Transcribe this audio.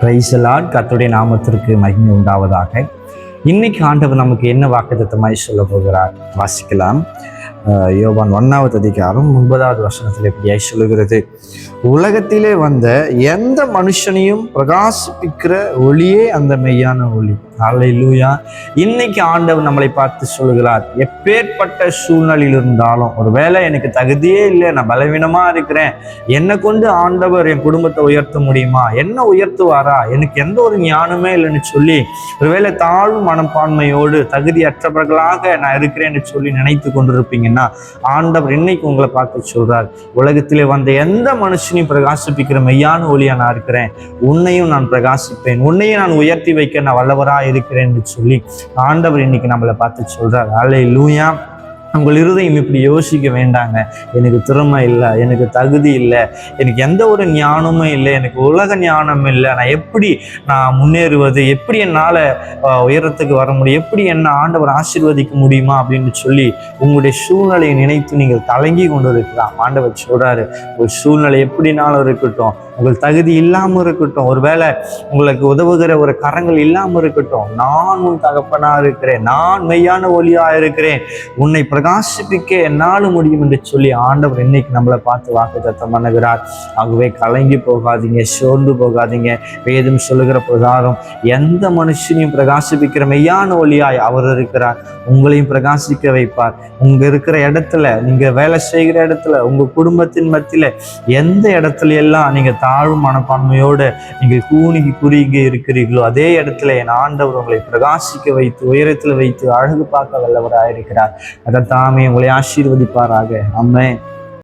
பிரைசலாட் கர்த்தருடைய நாமத்திற்கு மகிமை உண்டாவதாக. இன்னைக்கு ஆண்டவர் நமக்கு என்ன வாக்குத்தத்தமாய் சொல்ல போகிறார்? வாசிக்கலாம். அஹ் யோவான் ஒன்னாவது அதிகாரம் ஒன்பதாவது வசனத்தில் எப்படியாய் சொல்லுகிறது. உலகத்திலே வந்த எந்த மனுஷனையும் பிரகாசிப்பிக்கிற ஒளியே அந்த மெய்யான ஒளி. அல்லேலூயா. இன்னைக்கு ஆண்டவர் நம்மளை பார்த்து சொல்லுகிறார் எப்பேற்பட்ட சூழ்நிலையில் இருந்தாலும் ஒருவேளை எனக்கு தகுதியே இல்லை நான் பலவீனமா இருக்கிறேன் என்னை கொண்டு ஆண்டவர் என் குடும்பத்தை உயர்த்த முடியுமா என்ன உயர்த்துவாரா எனக்கு எந்த ஒரு ஞானமே இல்லைன்னு சொல்லி ஒருவேளை தாழ்வு மனப்பான்மையோடு தகுதியற்றவர்களாக நான் இருக்கிறேன்னு சொல்லி நினைத்து கொண்டிருப்பீங்க. கொண்டிருப்பீங்கன்னா ஆண்டவர் இன்னைக்கு உங்களை பார்த்து சொல்றார் உலகத்திலே வந்த எந்த மனுஷனையும் பிரகாசிப்பிக்கிற மெய்யான ஒளியா நான் இருக்கிறேன். உன்னையும் நான் பிரகாசிப்பேன். உன்னையும் நான் உயர்த்தி வைக்க நான் வல்லவரா என்று சொல்லி ஆண்டவர் இன்னைக்கு நம்மளை பார்த்து சொல்றார். அலை லூயா உங்கள் இருதயம் இப்படி யோசிக்க வேண்டாங்க. எனக்கு திறமை இல்லை எனக்கு தகுதி இல்லை எனக்கு எந்த ஒரு ஞானமும் இல்லை எனக்கு உலக ஞானம் இல்லை. நான் எப்படி நான் முன்னேறுவது எப்படி என்னால் உயரத்துக்கு வர முடியும் எப்படி என்ன ஆண்டவர் ஆசீர்வதிக்க முடியுமா அப்படின்னு சொல்லி உங்களுடைய சூழ்நிலையை நினைத்து நீங்கள் கலங்கி கொண்டு இருக்கலாம் ஆண்டவர் சொல்கிறாரு ஒரு சூழ்நிலை எப்படினாலும் இருக்கட்டும். உங்கள் தகுதி இல்லாமல் இருக்கட்டும். ஒருவேளை உங்களுக்கு உதவுகிற ஒரு கரங்கள் இல்லாமல் இருக்கட்டும். நான் உன் தகப்பனா இருக்கிறேன். நான் மெய்யான ஒளியா இருக்கிறேன். உன்னை பிரகாசிப்பிக்க என்னால் முடியும் என்று சொல்லி ஆண்டவர் இன்னைக்கு நம்மளை பார்த்து வாக்கு தத்தம் பண்ணுகிறார். ஆகவே கலங்கி போகாதீங்க சோர்ந்து போகாதீங்க. வேதம் சொல்லுகிற பிரகாரம் எந்த மனுஷனையும் பிரகாசிப்பிக்கிற மெய்யான ஒளியாய் அவர் இருக்கிறார். உங்களையும் பிரகாசிக்க வைப்பார். உங்க இருக்கிற இடத்துல நீங்க வேலை செய்கிற இடத்துல உங்க குடும்பத்தின் மத்தியில எந்த இடத்துல எல்லாம் நீங்க தாழ்வு மனப்பான்மையோட நீங்கள் கூனிக்கு குறுகி இருக்கிறீர்களோ அதே இடத்துல என் ஆண்டவர் உங்களை பிரகாசிக்க வைத்து உயரத்தில் வைத்து அழகு பார்க்க வல்லவராயிருக்கிறார். அதை தாமே உங்களை ஆசீர்வதிப்பாராக. அம்மே